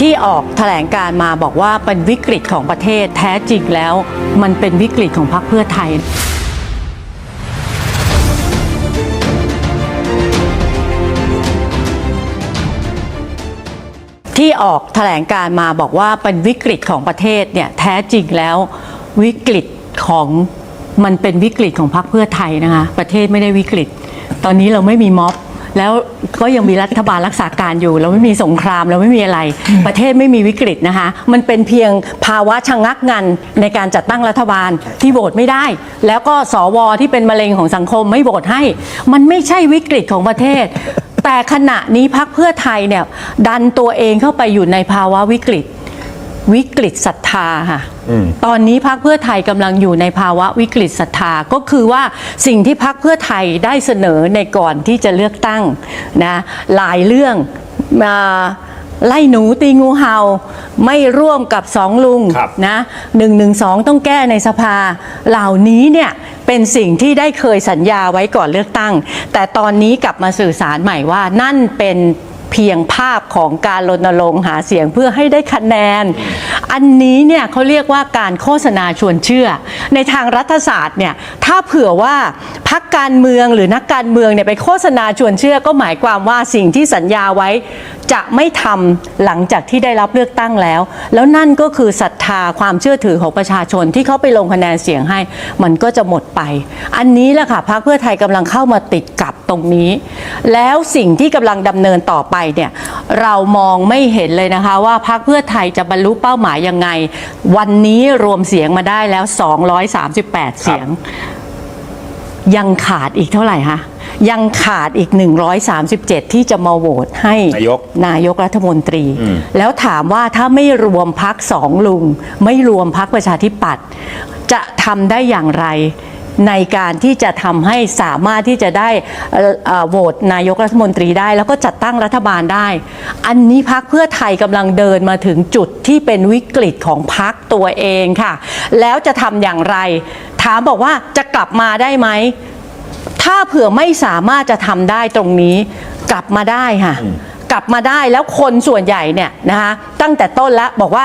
ที่ออกแถลงการมาบอกว่าเป็นวิกฤตของประเทศแท้จริงแล้ว มันเป็นวิกฤตของพรรคเพื่อไทย ที่ออกแถลงการมาบอกว่าเป็นวิกฤตของประเทศเนี่ยแท้จริงแล้ววิกฤตของมันเป็นวิกฤตของพรรคเพื่อไทยนะคะประเทศไม่ได้วิกฤต ตอนนี้เราไม่มีม็อบ แล้วก็ยังมีรัฐบาลรักษาการอยู่ เราไม่มีสงครามเราไม่มีอะไร ประเทศไม่มีวิกฤตนะคะ มันเป็นเพียงภาวะชะงักงันในการจัดตั้งรัฐบาลที่โหวตไม่ได้ แล้วก็สวที่เป็นมะเร็งของสังคมไม่โหวตให้ มันไม่ใช่วิกฤตของประเทศ แต่ขณะนี้พักเพื่อไทยเนี่ยดันตัวเองเข้าไปอยู่ในภาวะวิกฤต วิกฤตศรัทธาค่ะตอนนี้พักเพื่อไทยกำลังอยู่ในภาวะวิกฤตศรัทธาก็คือว่าสิ่งที่พักเพื่อไทยได้เสนอในก่อนที่จะเลือกตั้งนะหลายเรื่องมาไล่หนูตีงูเห่าไม่ร่วมกับสองลุงครับนะหนึ่งหนึ่งสองต้องแก้ในสภา เหล่านี้เนี่ยเป็นสิ่งที่ได้เคยสัญญาไว้ก่อนเลือกตั้ง แต่ตอนนี้กลับมาสื่อสารใหม่ว่านั่นเป็น เพียงภาพของการรณรงค์หาเสียงเพื่อให้ได้คะแนน อันนี้เนี่ยเขาเรียกว่าการโฆษณาชวนเชื่อ ในทางรัฐศาสตร์เนี่ยถ้าเผื่อว่าพักการเมืองหรือนักการเมืองเนี่ยไปโฆษณาชวนเชื่อ ก็หมายความว่าสิ่งที่สัญญาไว้ จะไม่ทำหลังจากที่ได้รับเลือกตั้งแล้ว แล้วนั่นก็คือศรัทธาความเชื่อถือของประชาชนที่เขาไปลงคะแนนเสียงให้ มันก็จะหมดไป อันนี้แหละค่ะพรรคเพื่อไทยกำลังเข้ามาติดกับตรงนี้ แล้วสิ่งที่กำลังดำเนินต่อไปเนี่ยเรามองไม่เห็นเลยนะคะว่าพรรคเพื่อไทยจะบรรลุเป้าหมายยังไง วันนี้รวมเสียงมาได้แล้ว 238 เสียง ยังขาดอีกเท่าไหร่คะยังขาดอีก 137 ที่จะมาโหวตให้นายกนายกรัฐมนตรี แล้วถามว่าถ้าไม่รวมพักสองลุง ไม่รวมพักประชาธิปัตย์จะทำได้อย่างไร ในการที่จะทำให้สามารถที่จะได้เอ่อเอ่อโหวตนายกรัฐมนตรีได้ แล้วก็จัดตั้งรัฐบาลได้ อันนี้พักเพื่อไทยกำลังเดินมาถึงจุดที่เป็นวิกฤตของพักตัวเองค่ะ แล้วจะทำอย่างไร ถามบอกว่าจะกลับมาได้ไหมถ้าเผื่อไม่สามารถจะทำได้ตรงนี้กลับมาได้ค่ะกลับมาได้แล้วคนส่วนใหญ่เนี่ยนะคะตั้งแต่ต้นแล้วบอกว่า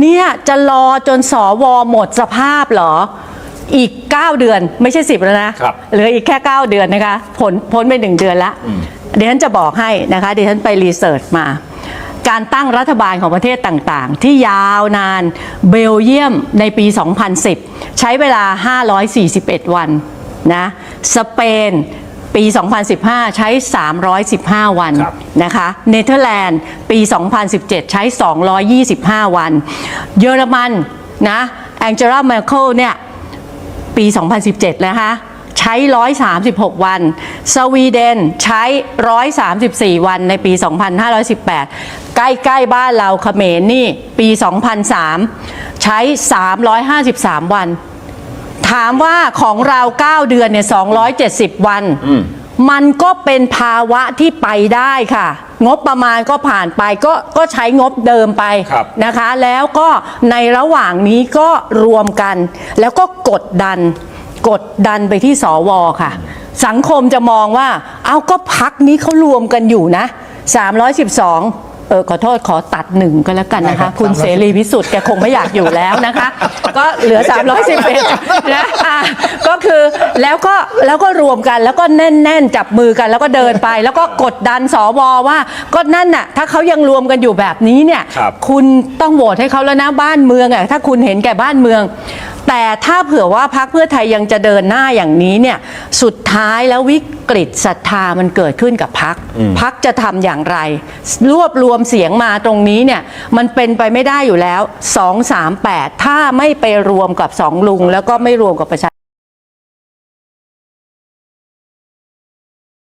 เนี่ยจะรอจนสวหมดสภาพเหรอ อีก 9 เดือนไม่ใช่ 10 แล้วนะครับเหลืออีกแค่ 9 เดือนนะคะผลพ้นไป 1 เดือนละเดี๋ยวฉันจะบอกให้นะคะเดี๋ยวฉันไปรีเสิร์ชมา การตั้งรัฐบาลของประเทศต่างๆ ที่ยาวนานเบลเยียมในปี 2010 ใช้เวลา 541 วันนะสเปนปี 2015 ใช้ 315 วัน ครับ นะคะเนเธอร์แลนด์ปี 2017 ใช้ 225 วัน เยอรมันนะแองเจล่าเมเคิลเนี่ย ปี 2017 นะคะ ใช้ 136 วัน สวีเดนใช้ 134 วันในปี 2518 ใกล้ๆบ้านเราเขมรนี่ปี 2003 ใช้ 353 วัน ถามว่าของเรา 9 เดือนเนี่ย270 วัน มันก็เป็นภาวะที่ไปได้ค่ะ งบประมาณก็ผ่านไปก็ก็ใช้งบเดิมไปครับนะคะ แล้วก็ในระหว่างนี้ก็รวมกัน แล้วก็กดดัน กดดันไปที่สวค่ะ สังคมจะมองว่า เอาก็พักนี้เขารวมกันอยู่นะ 312 เออขอโทษขอตัดหนึ่งก็แล้วกันนะคะคุณเสรีพิสุทธิ์แกคงไม่อยากอยู่แล้วนะคะ ก็เหลือ 311นะอะก็คือแล้วก็แล้วก็รวมกันแล้วก็แน่นๆ จับมือกันแล้วก็เดินไป แล้วก็กดดันสวว่า ก็นั่นน่ะถ้าเขายังรวมกันอยู่แบบนี้เนี่ยครับคุณต้องโหวตให้เขาแล้วนะบ้านเมืองอะถ้าคุณเห็นแก่บ้านเมือง แต่ถ้าเผื่อว่าพรรคเพื่อไทยยังจะเดินหน้าอย่างนี้เนี่ยสุดท้ายแล้ววิกฤตศรัทธามันเกิดขึ้นกับพรรคพรรคจะทำอย่างไร รวบรวมมเสียงมาตรงนี้เนี่ยมันเป็นไปไม่ได้อยู่แล้ว 2 3 8 ถ้าไม่ไปรวมกับสองลุง แล้วก็ไม่รวมกับประชา